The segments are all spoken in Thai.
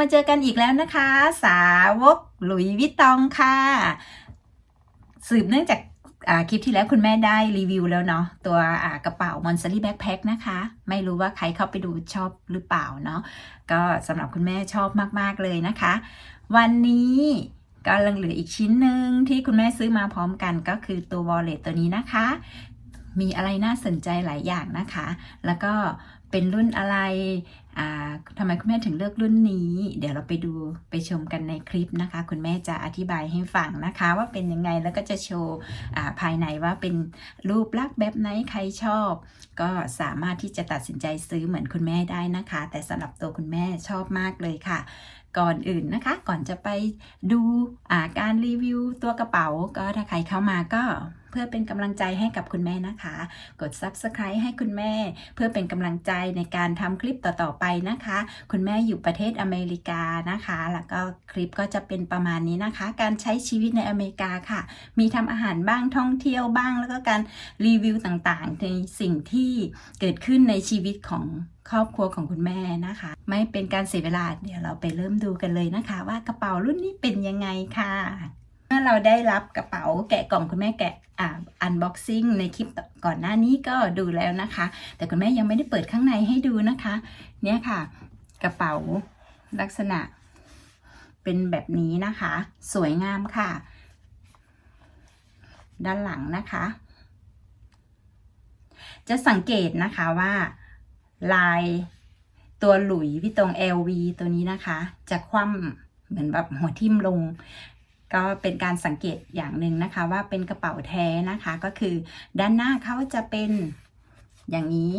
มาเจอกันอีกแล้วนะคะ สาวกหลุยวิตองค่ะ สืบเนื่องจากคลิปที่แล้วคุณแม่ได้รีวิวแล้วเนาะตัวกระเป๋ามอนซ e รี่แบ็คแพคนะคะ ไม่รู้ว่าใครเข้าไปดูชอบหรือเปล่าเนาะก็สำหรับคุณแม่ชอบมาก ๆ เลยนะคะ วันนี้ก็ยังเหลืออีกชิ้นหนึ่งที่คุณแม่ซื้อมาพร้อมกันก็คือตัว wallet ตัวนี้นะคะ มีอะไรน่าสนใจหลายอย่างนะคะ แล้วก็เป็นรุ่นอะไรอ่าทำไมคุณแม่ถึงเลือกรุ่นนี้ เดี๋ยวเราไปดูไปชมกันในคลิปนะคะ คุณแม่จะอธิบายให้ฟังนะคะ ว่าเป็นยังไงแล้วก็จะโชว์อ่าภายในว่าเป็นรูปลักษณ์แบบไหนใครชอบ ก็สามารถที่จะตัดสินใจซื้อเหมือนคุณแม่ได้นะคะ แต่สำหรับตัวคุณแม่ชอบมากเลยค่ะ ก่อนอื่นนะคะ ก่อนจะไปดูาการรีวิวตัวกระเป๋า ก็ถ้าใครเข้ามาก็เพื่อเป็นกำลังใจให้กับคุณแม่นะคะ กด subscribe ให้คุณแม่ เพื่อเป็นกำลังใจในการทำคลิปต่อๆไปนะคะ คุณแม่อยู่ประเทศอเมริกานะคะ แล้วก็คลิปก็จะเป็นประมาณนี้นะคะ การใช้ชีวิตในอเมริกาค่ะ มีทำอาหารบ้างท่องเที่ยวบ้าง แล้วก็การรีวิวต่างๆในสิ่งที่เกิดขึ้นในชีวิตของ ครอบครัวของคุณแม่นะคะ ไม่เป็นการเสียเวลาเดี๋ยวเราไปเริ่มดูกันเลยนะคะ ว่ากระเป๋ารุ่นนี้เป็นยังไงค่ะเมื่อเราได้รับกระเป๋าแกะกล่องคุณแม่แกะอ่าอันบ็อกซิ่งในคลิปก่อนหน้านี้ก็ดูแล้วนะคะ แต่คุณแม่ยังไม่ได้เปิดข้างในให้ดูนะคะ เนี่ยค่ะ กระเป๋าลักษณะ เป็นแบบนี้นะคะ สวยงามค่ะ ด้านหลังนะคะ จะสังเกตนะคะว่า ลายตัวหลุยพี่ตรง LV ตัวนี้นะคะ จะคว่ำเหมือนแบบหัวทิ่มลง ก็เป็นการสังเกตอย่างหนึ่งนะคะ ว่าเป็นกระเป๋าแท้นะคะ ก็คือด้านหน้าเขาจะเป็นอย่างนี้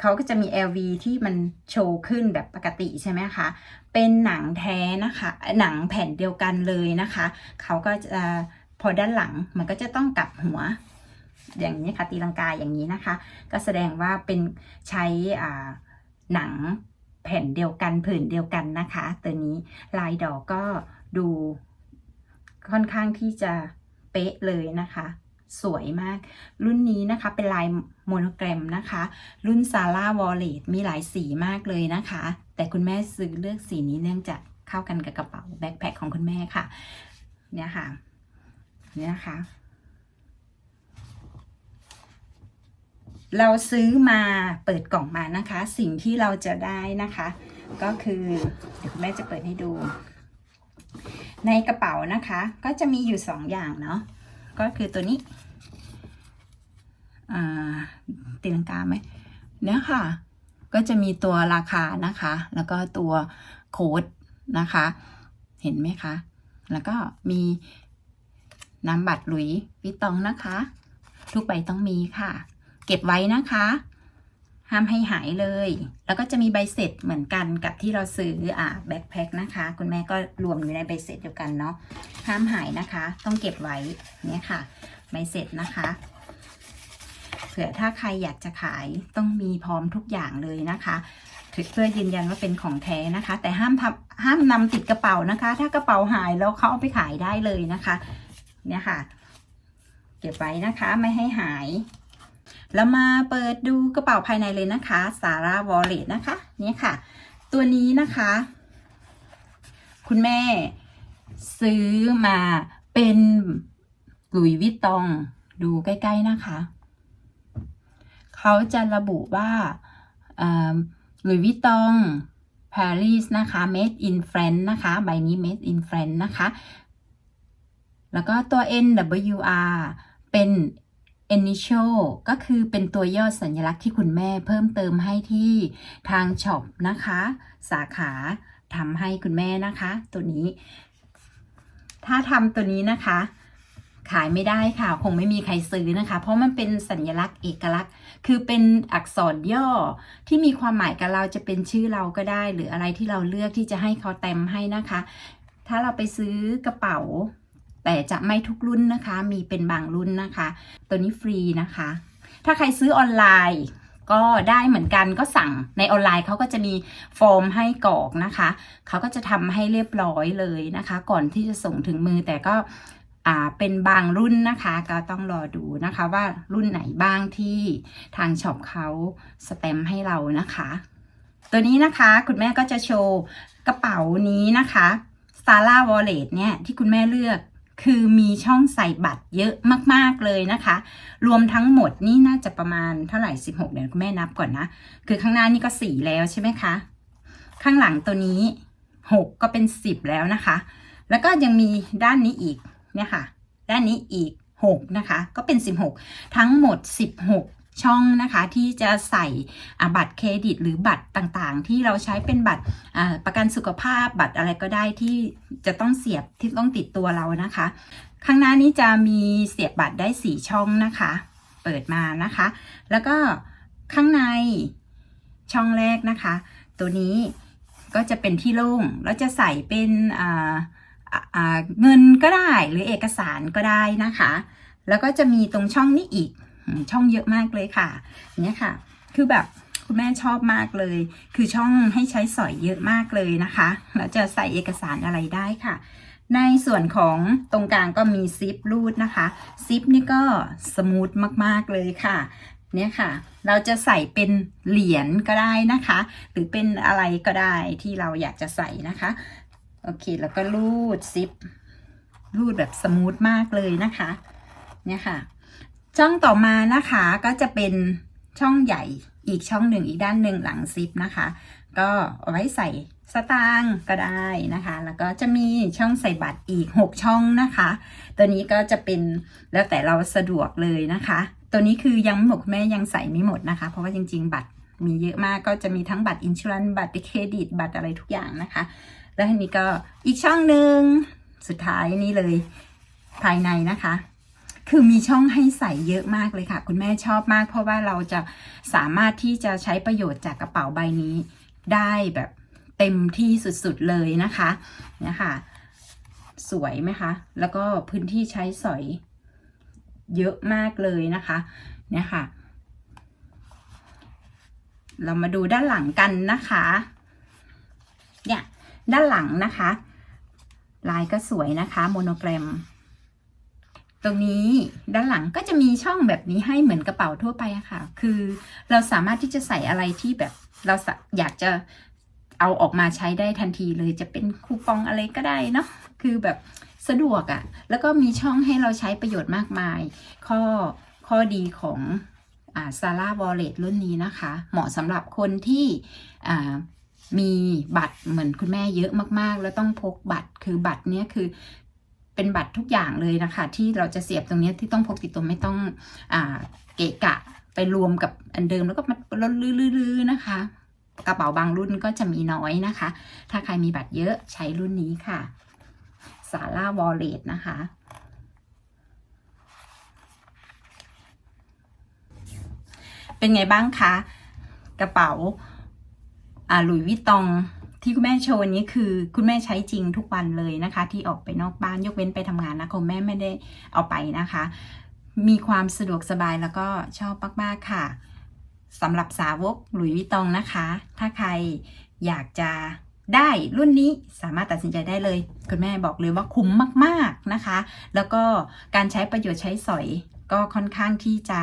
เขาก็จะมี LV ที่มันโชว์ขึ้นแบบปกติใช่ไหมคะ เป็นหนังแท้นะคะ หนังแผ่นเดียวกันเลยนะคะ เขาก็จะพอด้านหลังมันก็จะต้องกลับหัว อย่างนี้ค่ะตีลังกาอย่างนี้นะคะ ก็แสดงว่าเป็นใช้หนังแผ่นเดียวกันผืนเดียวกันนะคะ ตัวนี้ลายดอกก็ดูค่อนข้างที่จะเป๊ะเลยนะคะ สวยมาก รุ่นนี้นะคะเป็นลายโมโนแกรมนะคะ รุ่นซาร่าวอลเลตมีหลายสีมากเลยนะคะ แต่คุณแม่ซื้อเลือกสีนี้เนื่องจากเข้ากันกับกระเป๋าแบ็คแพคของคุณแม่ค่ะ เนี่ยค่ะ เนี่ยค่ะ เราซื้อมาเปิดกล่องมานะคะ สิ่งที่เราจะได้นะคะ ก็คือเดี๋ยวแม่จะเปิดให้ดู ในกระเป๋านะคะ ก็จะมีอยู่สองอย่างเนาะก็คือตัวนี้ตีลังกาไหมเนี่ยค่ะ ก็จะมีตัวราคานะคะ แล้วก็ตัวโค้ดนะคะ เห็นไหมคะ แล้วก็มีนามบัตรหลุยวิตองนะคะ ทุกใบต้องมีค่ะ เก็บไว้นะคะ ห้ามให้หายเลย แล้วก็จะมีใบเสร็จเหมือนกันกับที่เราซื้ออ่าแบ็คแพคนะคะ คุณแม่ก็รวมอยู่ในใบเสร็จเดียวกันเนาะห้ามหายนะคะ ต้องเก็บไว้เนี่ยค่ะ ใบเสร็จนะคะเผื่อถ้าใครอยากจะขายต้องมีพร้อมทุกอย่างเลยนะคะถึงเพื่อยืนยันว่าเป็นของแท้นะคะ แต่ห้ามทำห้ามนำติดกระเป๋านะคะ ถ้ากระเป๋าหายแล้วเขาเอาไปขายได้เลยนะคะ เนี่ยค่ะ เก็บไว้นะคะไม่ให้หาย แล้วมาเปิดดูกระเป๋าภายในเลยนะคะสาร่าวอลเล็ตนะคะเนี่ยค่ะ ตัวนี้นะคะ คุณแม่ซื้อมาเป็นหลุยวิตตองดูใกล้ ๆ นะคะ เขาจะระบุว่าหลุยวิตตองปารีสนะคะ made in France นะคะ ใบนี้ made in France นะคะ แล้วก็ตัว NWR เป็น initial ก็คือเป็นตัวย่อสัญลักษณ์ที่คุณแม่เพิ่มเติมให้ที่ทางช็อปนะคะ สาขาทำให้คุณแม่นะคะ ตัวนี้ ถ้าทำตัวนี้นะคะ ขายไม่ได้ค่ะ คงไม่มีใครซื้อนะคะ เพราะมันเป็นสัญลักษณ์เอกลักษณ์ คือเป็นอักษรย่อที่มีความหมายกับเราจะเป็นชื่อเราก็ได้ หรืออะไรที่เราเลือกที่จะให้เขาเต็มให้นะคะ ถ้าเราไปซื้อกระเป๋า แต่จะไม่ทุกรุ่นนะคะ มีเป็นบางรุ่นนะคะ ตัวนี้ฟรีนะคะ ถ้าใครซื้อออนไลน์ก็ได้เหมือนกันก็สั่งในออนไลน์เขาก็จะมีฟอร์มให้กรอกนะคะ เขาก็จะทำให้เรียบร้อยเลยนะคะ ก่อนที่จะส่งถึงมือแต่ก็อ่าเป็นบางรุ่นนะคะ ก็ต้องรอดูนะคะว่ารุ่นไหนบ้างที่ทางช็อปเขาสแตมป์ให้เรานะคะ ตัวนี้นะคะคุณแม่ก็จะโชว์กระเป๋านี้นะคะซาร่าวอลเล็ตเนี่ยที่คุณแม่เลือก คือมีช่องใส่บัตรเยอะมากๆเลยนะคะ รวมทั้งหมดนี่น่าจะประมาณเท่าไหร่ 16เดี๋ยวแม่นับก่อนนะ คือข้างหน้านี่ก็4แล้วใช่ไหมคะ ข้างหลังตัวนี้ 6 ก็เป็น 10 แล้วนะคะ แล้วก็ยังมีด้านนี้อีกเนี่ยค่ะ ด้านนี้อีก 6 นะคะ ก็เป็น 16 ทั้งหมด 16 ช่องนะคะที่จะใส่บัตรเครดิต หรือบัตรต่างๆ ที่เราใช้เป็นบัตรประกันสุขภาพบัตรอะไรก็ได้ที่จะต้องเสียบที่ต้องติดตัวเรานะคะ ข้างหน้านี้จะมีเสียบบัตรได้ 4 ช่องนะคะ เปิดมานะคะ แล้วก็ข้างในช่องแรกนะคะ ตัวนี้ก็จะเป็นที่โล่งแล้วจะใส่เป็นเงินก็ได้หรือเอกสารก็ได้นะคะ แล้วก็จะมีตรงช่องนี้อีก ช่องเยอะมากเลยค่ะเนี่ยค่ะ คือแบบคุณแม่ชอบมากเลย คือช่องให้ใช้สอยเยอะมากเลยนะคะแล้วจะใส่เอกสารอะไรได้ค่ะ ในส่วนของตรงกลางก็มีซิปรูดนะคะซิปนี่ก็สมูทมากๆเลยค่ะเนี่ยค่ะ เราจะใส่เป็นเหรียญก็ได้นะคะ หรือเป็นอะไรก็ได้ที่เราอยากจะใส่นะคะ โอเค แล้วก็รูดซิปรูดแบบสมูทมากเลยนะคะ เนี่ยค่ะ ช่องต่อมานะคะก็จะเป็นช่องใหญ่อีกช่องหนึ่งอีกด้านหนึ่งหลังซิปนะคะ ก็เอาไว้ใส่สตางค์ก็ได้นะคะ แล้วก็จะมีช่องใส่บัตรอีก 6 ช่องนะคะ ตัวนี้ก็จะเป็นแล้วแต่เราสะดวกเลยนะคะ ตัวนี้คือยังหมดแม่ยังใส่ไม่หมดนะคะ เพราะว่าจริง ๆ บัตรมีเยอะมากก็จะมีทั้งบัตรอินชูรันบัตรเครดิตบัตรอะไรทุกอย่างนะคะ แล้วทีนี้ก็อีกช่องหนึ่งสุดท้ายนี่เลยภายในนะคะ คือมีช่องให้ใส่เยอะมากเลยค่ะ คุณแม่ชอบมาก เพราะว่าเราจะสามารถที่จะใช้ประโยชน์จากกระเป๋าใบนี้ ได้แบบเต็มที่สุดๆเลยนะคะเนี่ยค่ะสวยไหมคะ แล้วก็พื้นที่ใช้สอยเยอะมากเลยนะคะเนี่ยค่ะ เรามาดูด้านหลังกันนะคะ เนี่ย ด้านหลังนะคะ ลายก็สวยนะคะ โมโนแกรม ตรงนี้ด้านหลังก็จะมีช่องแบบนี้ให้เหมือนกระเป๋าทั่วไปอะค่ะ คือเราสามารถที่จะใส่อะไรที่แบบเราอยากจะเอาออกมาใช้ได้ทันทีเลยจะเป็นคูปองอะไรก็ได้เนาะคือแบบสะดวกอะแล้วก็มีช่องให้เราใช้ประโยชน์มากมาย ข้อข้อดีของซาร่าวอลเล็ตรุ่นนี้นะคะ เหมาะสำหรับคนที่มีบัตรเหมือนคุณแม่เยอะมากๆ แล้วต้องพกบัตรคือบัตรเนี้ยคือ เป็นบัตรทุกอย่างเลยนะคะ ที่เราจะเสียบตรงนี้ที่ต้องพกติดตัวไม่ต้องอ่าเกะกะไปรวมกับอันเดิมแล้วก็มาลดลื้อๆนะคะ กระเป๋าบางรุ่นก็จะมีน้อยนะคะ ถ้าใครมีบัตรเยอะใช้รุ่นนี้ค่ะซาร่าวอลเล็ตนะคะ เป็นไงบ้างคะ กระเป๋าหลุยวิตตอง ที่คุณแม่โชว์นี้คือคุณแม่ใช้จริงทุกวันเลยนะคะ ที่ออกไปนอกบ้านยกเว้นไปทำงานนะคุณแม่ไม่ได้เอาไปนะคะ มีความสะดวกสบายแล้วก็ชอบมากๆค่ะสำหรับสาวกหลุยวิตองนะคะ ถ้าใครอยากจะได้รุ่นนี้สามารถตัดสินใจได้เลย คุณแม่บอกเลยว่าคุ้มมากๆนะคะ แล้วก็การใช้ประโยชน์ใช้สอยก็ค่อนข้างที่จะ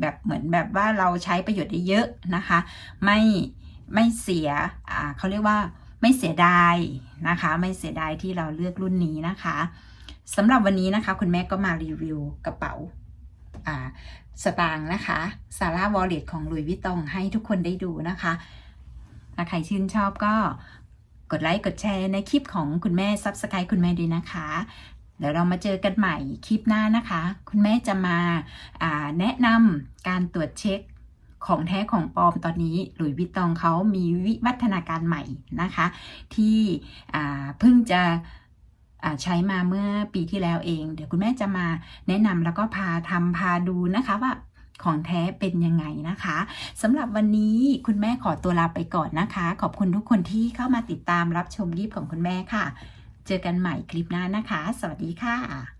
แบบเหมือนแบบว่าเราใช้ประโยชน์ได้เยอะนะคะ ไม่ ไม่เสียอ่าเขาเรียกว่าไม่เสียดายนะคะ ไม่เสียดายที่เราเลือกรุ่นนี้นะคะสำหรับวันนี้นะคะ คุณแม่ก็มารีวิวกระเป๋าอ่าสตางค์นะคะซาร่าวอลเล็ตของลุยวิตองให้ทุกคนได้ดูนะคะถ้าใครชื่นชอบก็กดไลค์กดแชร์ในคลิปของคุณแม่ซับสไครต์คุณแม่ด้วยนะคะ เดี๋ยวเรามาเจอกันใหม่คลิปหน้านะคะ คุณแม่จะมาาแนะนำการตรวจเช็ค ของแท้ของปลอมตอนนี้หลุยวิตตองเขามีวิวัฒนาการใหม่นะคะ ที่เพิ่งจะใช้มาเมื่อปีที่แล้วเอง เดี๋ยวคุณแม่จะมาแนะนำแล้วก็พาทำพาดูนะคะว่าของแท้เป็นยังไงนะคะสำหรับวันนี้คุณแม่ขอตัวลาไปก่อนนะคะ ขอบคุณทุกคนที่เข้ามาติดตามรับชมยิบของคุณแม่ค่ะ เจอกันใหม่คลิปหน้านะคะ สวัสดีค่ะ